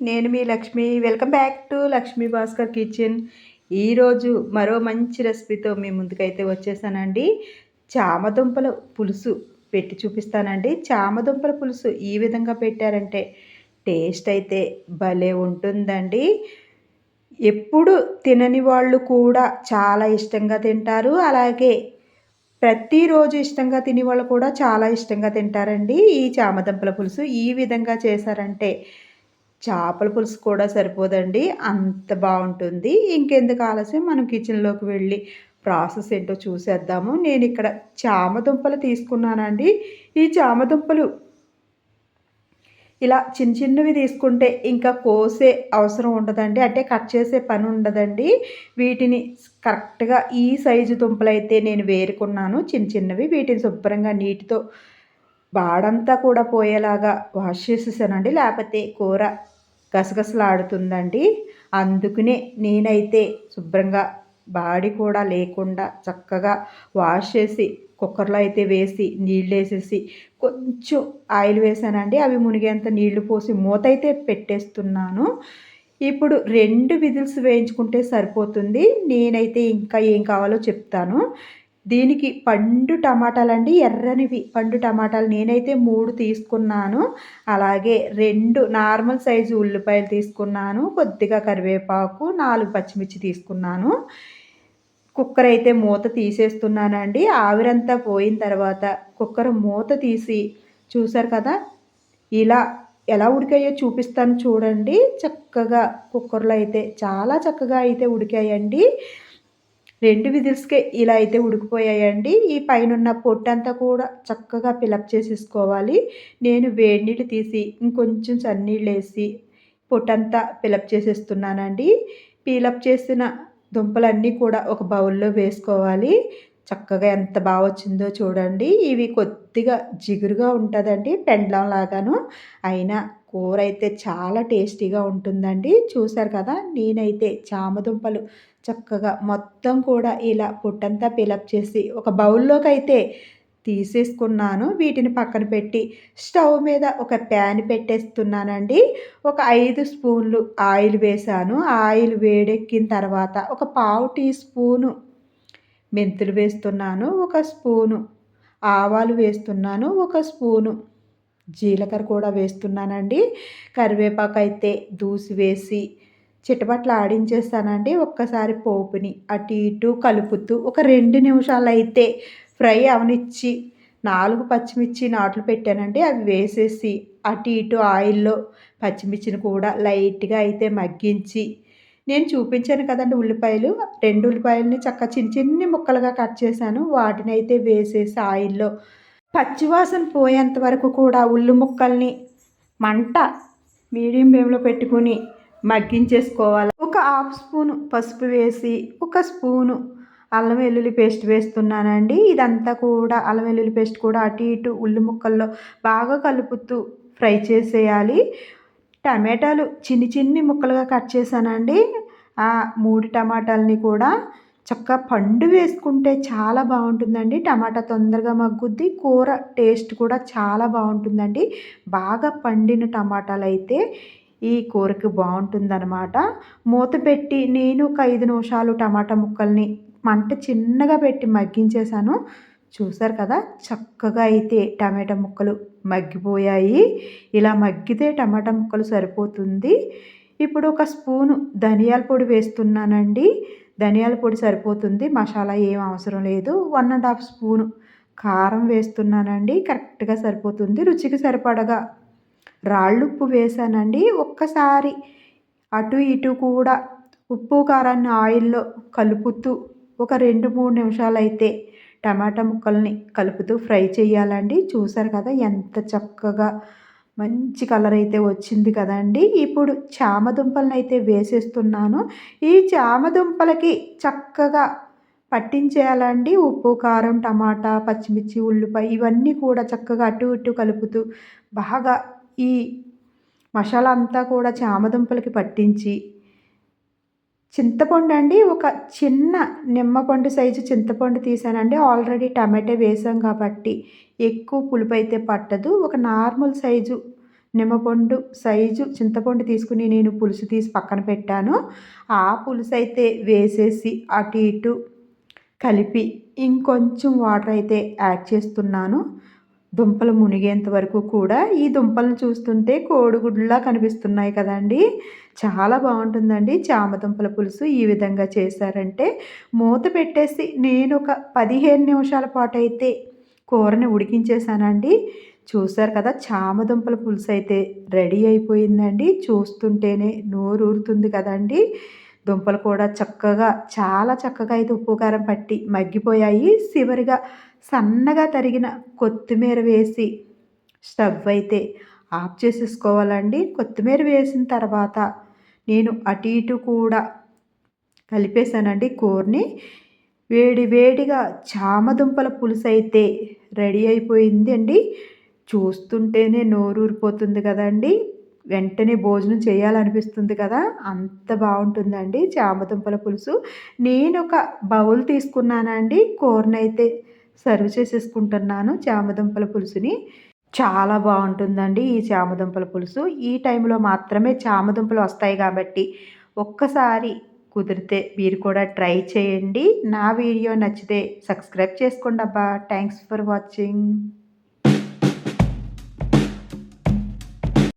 నేను మీ Lakshmi. Welcome back to Lakshmi Bhaskar kitchen ఈరోజు మరో మంచి రెసిపీతో మీ ముందుకైతే వచ్చేసానండి. చామదుంపల పులుసు పెట్టి చూపిస్తానండి. చామదుంపల పులుసు ఈ విధంగా పెట్టారంటే టేస్ట్ అయితే భలే ఉంటుందండి. ఎప్పుడు తినని వాళ్ళు కూడా చాలా ఇష్టంగా తింటారు. అలాగే ప్రతిరోజు ఇష్టంగా తినే వాళ్ళు కూడా చాలా ఇష్టంగా తింటారండి. ఈ చామదుంపల పులుసు ఈ విధంగా చేశారంటే చేపల పులుసు కూడా సరిపోదండి. అంత బాగుంటుంది. ఇంకెందుకు ఆలస్యం? మనం కిచెన్లోకి వెళ్ళి ప్రాసెస్ ఏంటో చూసేద్దాము. నేను ఇక్కడ చామదుంపలు తీసుకున్నానండి. ఈ చామదుంపలు ఇలా చిన్న చిన్నవి తీసుకుంటే ఇంకా కోసే అవసరం ఉండదండి. అంటే కట్ చేసే పని ఉండదండి. వీటిని కరెక్ట్గా ఈ సైజు దుంపలు అయితే నేను వేరుకున్నాను. చిన్న చిన్నవి వీటిని శుభ్రంగా నీటితో బాడంతా కూడా పోయేలాగా వాష్ చేసేసానండి. లేకపోతే కూర గసగసలాడుతుందండి. అందుకనే నేనైతే శుభ్రంగా బాడీ కూడా లేకుండా చక్కగా వాష్ చేసి కుక్కర్లో అయితే వేసి నీళ్ళు వేసేసి కొంచెం ఆయిల్ వేసానండి. అవి మునిగేంత నీళ్ళు పోసి మూత అయితే పెట్టేస్తున్నాను. ఇప్పుడు రెండు విజిల్స్ వేయించుకుంటే సరిపోతుంది. నేనైతే ఇంకా ఏం కావాలో చెప్తాను. దీనికి పండు టమాటాలండి ఎర్రనివి పండు టమాటాలు నేనైతే మూడు తీసుకున్నాను. అలాగే రెండు నార్మల్ సైజు ఉల్లిపాయలు తీసుకున్నాను కొద్దిగా కరివేపాకు నాలుగు పచ్చిమిర్చి తీసుకున్నాను. కుక్కర్ అయితే మూత తీసేస్తున్నానండి. ఆవిరంతా పోయిన తర్వాత కుక్కర్ మూత తీసి చూసారు కదా ఇలా ఎలా ఉడికాయో చూపిస్తాను చూడండి. చక్కగా కుక్కర్లో అయితే చాలా చక్కగా అయితే ఉడికాయండి. రెండు విజిల్స్కే ఇలా అయితే ఉడికిపోయాయండి. ఈ పైన పొట్టంతా కూడా చక్కగా పిలప్ చేసేసుకోవాలి. నేను వేడి నీళ్ళు తీసి ఇంకొంచెం చన్నీళ్ళు వేసి పొట్టంతా పిలప్ చేసేస్తున్నానండి. పీలప్ చేసిన దుంపలన్నీ కూడా ఒక బౌల్లో వేసుకోవాలి. చక్కగా ఎంత బాగా వచ్చిందో చూడండి. ఇవి కొద్దిగా జిగురుగా ఉంటుందండి పెండ్లం లాగాను. అయినా కూర అయితే చాలా టేస్టీగా ఉంటుందండి. చూసారు కదా నేనైతే చామదుంపలు చక్కగా మొత్తం కూడా ఇలా పుట్టంతా పిలప్ చేసి ఒక బౌల్లోకి అయితే తీసేసుకున్నాను. వీటిని పక్కన పెట్టి స్టవ్ మీద ఒక ప్యాన్ పెట్టేస్తున్నానండి. ఒక ఐదు స్పూన్లు ఆయిల్ వేసాను ఆయిల్ వేడెక్కిన తర్వాత ఒక పావు టీ స్పూను మెంతులు వేస్తున్నాను. ఒక స్పూను ఆవాలు వేస్తున్నాను. ఒక స్పూను జీలకర్ర కూడా వేస్తున్నానండి. కరివేపాకు అయితే దూసి వేసి చిటపట్లు ఆడించేస్తానండి. ఒక్కసారి పోపుని అటు ఇటు కలుపుతూ ఒక రెండు నిమిషాలు అయితే ఫ్రై అవనిచ్చి నాలుగు పచ్చిమిర్చి నాట్లు పెట్టానండి. అవి వేసేసి అటు ఇటు ఆయిల్లో పచ్చిమిర్చిని కూడా లైట్గా అయితే మగ్గించి నేను చూపించాను కదండి ఉల్లిపాయలు. రెండు ఉల్లిపాయలని చక్క చిన్న చిన్ని ముక్కలుగా కట్ చేశాను. వాటిని అయితే వేసేసి ఆయిల్లో పచ్చివాసన పోయేంత వరకు కూడా ఉల్లి ముక్కల్ని మంట మీడియం ఫ్లేమ్లో పెట్టుకుని మగ్గించేసుకోవాలి. ఒక హాఫ్ స్పూను పసుపు వేసి ఒక స్పూను అల్లం వెల్లుల్లి పేస్ట్ వేస్తున్నానండి. ఇదంతా కూడా అల్లం వెల్లుల్లి పేస్ట్ కూడా అటు ఇటు ఉల్లి ముక్కల్లో బాగా కలుపుతూ ఫ్రై చేసేయాలి. టమాటాలు చిన్ని చిన్ని ముక్కలుగా కట్ చేశానండి. ఆ మూడు టమాటాలని కూడా చక్కగా పండు వేసుకుంటే చాలా బాగుంటుందండి. టమాటా తొందరగా మగ్గుద్ది కూర టేస్ట్ కూడా చాలా బాగుంటుందండి. బాగా పండిన టమాటాలు అయితే ఈ కూరకి బాగుంటుందన్నమాట. మూత పెట్టి నేను ఒక ఐదు నిమిషాలు టమాటా ముక్కల్ని మంట చిన్నగా పెట్టి మగ్గించేశాను. చూసారు కదా చక్కగా అయితే టమాటా ముక్కలు మగ్గిపోయాయి. ఇలా మగ్గితే టమాటా ముక్కలు సరిపోతుంది. ఇప్పుడు ఒక స్పూను ధనియాల పొడి వేస్తున్నానండి. ధనియాల పొడి సరిపోతుంది మసాలా ఏం అవసరం లేదు. వన్ అండ్ హాఫ్ స్పూను కారం వేస్తున్నానండి కరెక్ట్గా సరిపోతుంది. రుచికి సరిపడగా రాళ్ళుప్పు వేసానండి ఒక్కసారి అటు ఇటు కూడా ఉప్పు కారాన్ని ఆయిల్లో కలుపుతూ ఒక రెండు మూడు నిమిషాలు అయితే టమాటా ముక్కల్ని కలుపుతూ ఫ్రై చేయాలండి. చూసారు కదా ఎంత చక్కగా మంచి కలర్ అయితే వచ్చింది కదండి. ఇప్పుడు చామదుంపలను అయితే వేసేస్తున్నాను. ఈ చామదుంపలకి చక్కగా పట్టించేయాలండి. ఉప్పు కారం టమాటా పచ్చిమిర్చి ఉల్లిపాయ ఇవన్నీ కూడా చక్కగా అటు ఇటు కలుపుతూ బాగా ఈ మసాలా అంతా కూడా చామదుంపలకి పట్టించి చింతపండు అండి ఒక చిన్న నిమ్మపండు సైజు చింతపండు తీసానండి. ఆల్రెడీ టమాటో వేసాం కాబట్టి ఎక్కువ పులుపు అయితే పట్టదు. ఒక నార్మల్ సైజు నిమ్మపండు సైజు చింతపండు తీసుకుని నేను పులుసు తీసి పక్కన పెట్టాను. ఆ పులుసు అయితే వేసేసి అటు ఇటు కలిపి ఇంకొంచెం వాటర్ అయితే యాడ్ చేస్తున్నాను. దుంపలు మునిగేంత వరకు కూడా ఈ దుంపలను చూస్తుంటే కోడిగుడ్లా కనిపిస్తున్నాయి కదండి. చాలా బాగుంటుందండి. చామదుంపల పులుసు ఈ విధంగా చేశారంటే మూత పెట్టేసి నేను ఒక పదిహేను నిమిషాల పాటు అయితే కూరని ఉడికించేశానండి. చూసారు కదా చామదుంపల పులుసు అయితే రెడీ అయిపోయిందండి. చూస్తుంటేనే నోరు ఊరుతుంది కదండి. దుంపలు కూడా చక్కగా చాలా చక్కగా అయితే ఉప్పు కారం పట్టి మగ్గిపోయాయి. చివరిగా సన్నగా తరిగిన కొత్తిమీర వేసి స్టవ్ అయితే ఆఫ్ చేసేసుకోవాలండి. కొత్తిమీర వేసిన తర్వాత నేను అటు ఇటు కూడా కలిపేశానండి కూరని. వేడి వేడిగా చామదుంపల పులుసు అయితే రెడీ అయిపోయింది అండి చూస్తుంటేనే నోరూరిపోతుంది కదండి. వెంటనే భోజనం చేయాలనిపిస్తుంది కదా? అంత బాగుంటుందండి చామదుంపల పులుసు. నేను ఒక బౌల్ తీసుకున్నానండి. కూరనైతే సర్వ్ చేసేసుకుంటున్నాను చామదుంపల పులుసుని. చాలా బాగుంటుందండి ఈ చామదుంపల పులుసు. ఈ టైంలో మాత్రమే చామదుంపలు వస్తాయి కాబట్టి ఒక్కసారి కుదిరితే మీరు కూడా ట్రై చేయండి. నా వీడియో నచ్చితే సబ్స్క్రైబ్ చేసుకోండి అబ్బా. Thanks for watching.